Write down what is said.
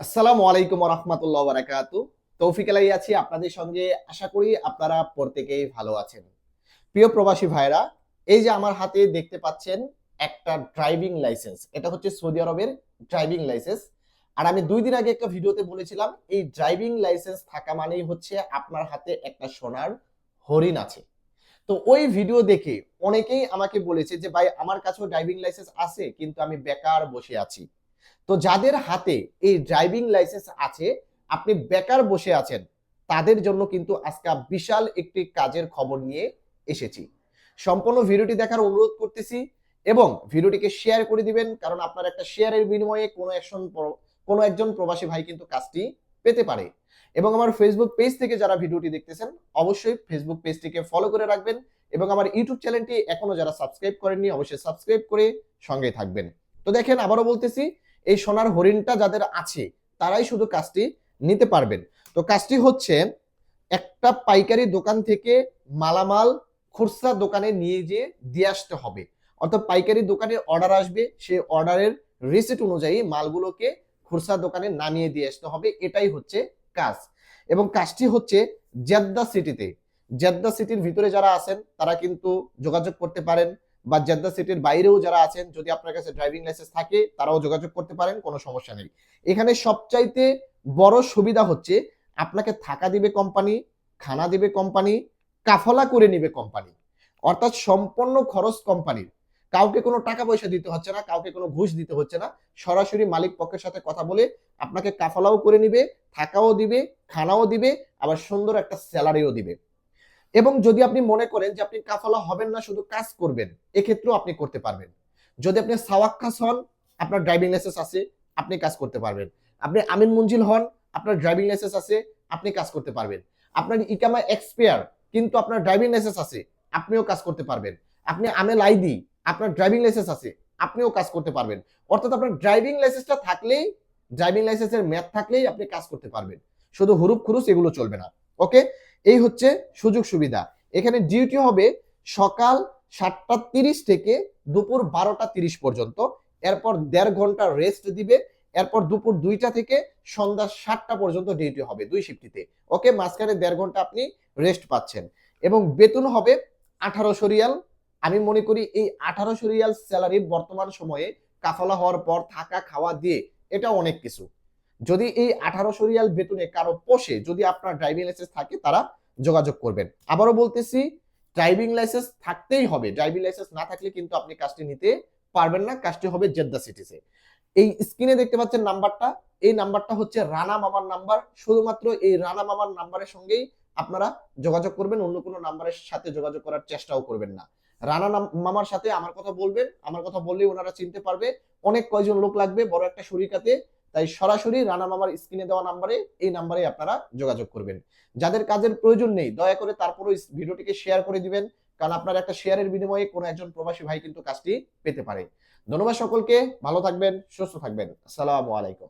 আসসালামু আলাইকুম রহমতুল্লাহ বারাকাত। তৌফিক আলাই আছি আপনাদের সঙ্গে। আশা করি আপনারা প্রত্যেকেই ভালো আছেন। প্রিয় প্রবাসী ভাইরা এই যে আমার হাতে দেখতে পাচ্ছেন একটা ড্রাইভিং লাইসেন্স এটা হচ্ছে সৌদি আরবের ড্রাইভিং লাইসেন্স আর আমি দুই দিন আগে একটা ভিডিওতে বলেছিলাম, এই ড্রাইভিং লাইসেন্স থাকা মানেই হচ্ছে আপনার হাতে একটা সোনার হরিণ আছে। তো ওই ভিডিও দেখে অনেকেই আমাকে বলেছে যে, ভাই, আমার কাছেও ড্রাইভিং লাইসেন্স আছে, কিন্তু আমি বেকার বসে আছি। তো যাদের হাতে এই ড্রাইভিং লাইসেন্স আছে, আপনি বেকার বসে আছেন, তাদের জন্য কিন্তু আজকে বিশাল একটি কাজের খবর নিয়ে এসেছি। সম্পূর্ণ ভিডিওটি দেখার অনুরোধ করতেছি এবং ভিডিওটিকে শেয়ার করে দিবেন, কারণ আপনার একটা শেয়ারের বিনিময়ে কোনো একজন কোনো একজন প্রবাসী ভাই কিন্তু কাজটি পেতে পারে। এবং আমার ফেসবুক পেজ থেকে যারা ভিডিওটি দেখতেছেন, অবশ্যই ফেসবুক পেজটিকে ফলো করে রাখবেন এবং আমার ইউটিউব চ্যানেলটি এখনও যারা সাবস্ক্রাইব করেননি, অবশ্যই সাবস্ক্রাইব করে সঙ্গে থাকবেন। তো দেখেন, আবারও বলতেছি এই সোনার হরিণটা যাদের আছে, তারাই শুধু কাজটি নিতে পারবেন। তো কাজটি হচ্ছে, একটা পাইকারি দোকান থেকে মালামাল খুচরা দোকানে নিয়ে যেয়ে দিয়ে আসতে হবে। অর্থাৎ পাইকারি দোকানে অর্ডার আসবে, সেই অর্ডারের রিসিট অনুযায়ী মালগুলোকে খুচরা দোকানে নামিয়ে দিয়ে আসতে হবে, এটাই হচ্ছে কাজ। এবং কাজটি হচ্ছে জেদ্দা সিটিতে। জেদ্দা সিটির ভিতরে যারা আছেন, তারা কিন্তু যোগাযোগ করতে পারেন। বা জেদ্দা সিটির বাইরেও যারা আছেন, যদি আপনার কাছে ড্রাইভিং লাইসেন্স থাকে, তারাও যোগাযোগ করতে পারেন, কোনো সমস্যা নেই। এখানে সবচাইতে বড় সুবিধা হচ্ছে, আপনাকে থাকা দিবে কোম্পানি খানা দিবে কোম্পানি কাফলা করে নিবে কোম্পানি অর্থাৎ সম্পূর্ণ খরচ কোম্পানির কাউকে কোনো টাকা পয়সা দিতে হচ্ছে না, কাউকে কোনো ঘুষ দিতে হচ্ছে না। সরাসরি মালিক পক্ষের সাথে কথা বলে আপনাকে কাফলাও করে নিবে, থাকাও দিবে, খানাও দিবে, আবার সুন্দর একটা স্যালারিও দিবে। এবং যদি আপনি মনে করেন যে আপনি কাফালা হবেন না, শুধু কাজ করবেন, এক্ষেত্রেও আপনি করতে পারবেন। যদি আপনি সাওয়াক্কাস হন, আপনার ড্রাইভিং লাইসেন্স আছে, আপনি কাজ করতে পারবেন। আপনি আমিন মঞ্জিল হন, আপনার ড্রাইভিং লাইসেন্স আছে, আপনি কাজ করতে পারবেন। আপনার ইকামা এক্সপেয়ার, কিন্তু আপনার ড্রাইভিং লাইসেন্স আছে, আপনিও কাজ করতে পারবেন। আপনি আমেল আইডি আপনার ড্রাইভিং লাইসেন্স আছে, আপনিও কাজ করতে পারবেন। অর্থাৎ আপনার ড্রাইভিং লাইসেন্সটা থাকলেই ড্রাইভিং লাইসেন্সের ম্যাথ থাকলেই আপনি কাজ করতে পারবেন। শুধু হুরুপ খুরুস এগুলো চলবে না ওকে এই হচ্ছে সুযোগ সুবিধা। এখানে ডিউটি হবে সকাল সাতটা তিরিশ থেকে দুপুর বারোটা তিরিশ পর্যন্ত। এরপর দেড় ঘণ্টা রেস্ট দিবে। এরপর দুপুর দুইটা থেকে সন্ধ্যা সাতটা পর্যন্ত ডিউটি হবে দুই শিফটিতে ওকে মাঝখানে দেড় ঘণ্টা আপনি রেস্ট পাচ্ছেন। এবং বেতন হবে আঠারোশো রিয়াল। আমি মনে করি এই আঠারোশো রিয়াল স্যালারি বর্তমান সময়ে কাফলা হওয়ার পর থাকা খাওয়া দিয়ে এটা অনেক কিছু। যদি এই আঠারোশো রিয়াল বেতনে কারও পোষে, যদি আপনার ড্রাইভিং লাইসেন্স থাকে, তারা যোগাযোগ করবেন। আবারও বলতেছি ড্রাইভিং লাইসেন্স থাকতেই হবে। ড্রাইভিং লাইসেন্স না থাকলে কিন্তু আপনি কাজটি নিতে পারবেন না। কাজটি হবে জেদ্দা সিটিসে এই স্ক্রিনে দেখতে পাচ্ছেন নাম্বারটা। এই নাম্বারটা হচ্ছে রানা মামার নাম্বার। শুধুমাত্র এই রানা মামার নাম্বারের সঙ্গেই আপনারা যোগাযোগ করবেন। অন্য কোনো নাম্বারের সাথে যোগাযোগ করার চেষ্টাও করবেন না। রানা মামার সাথে আমার কথা বলবেন। আমার কথা বললেই ওনারা চিনতে পারবে। অনেক কয়জন লোক লাগবে। বড় একটা শরিকাতে তাই সরাসরি রানা মামার স্ক্রিনে দেওয়া নাম্বারে এই নাম্বারে আপনারা যোগাযোগ করবেন। যাদের কাজের প্রয়োজন নেই, দয়া করে তারপরে ভিডিওটিকে শেয়ার করে দিবেন, কারণ আপনার একটা শেয়ারের বিনিময়ে কোনো একজন প্রবাসী ভাই কিন্তু কাজটি পেতে পারে। ধন্যবাদ সকলকে, ভালো থাকবেন, সুস্থ থাকবেন। আসসালামু আলাইকুম।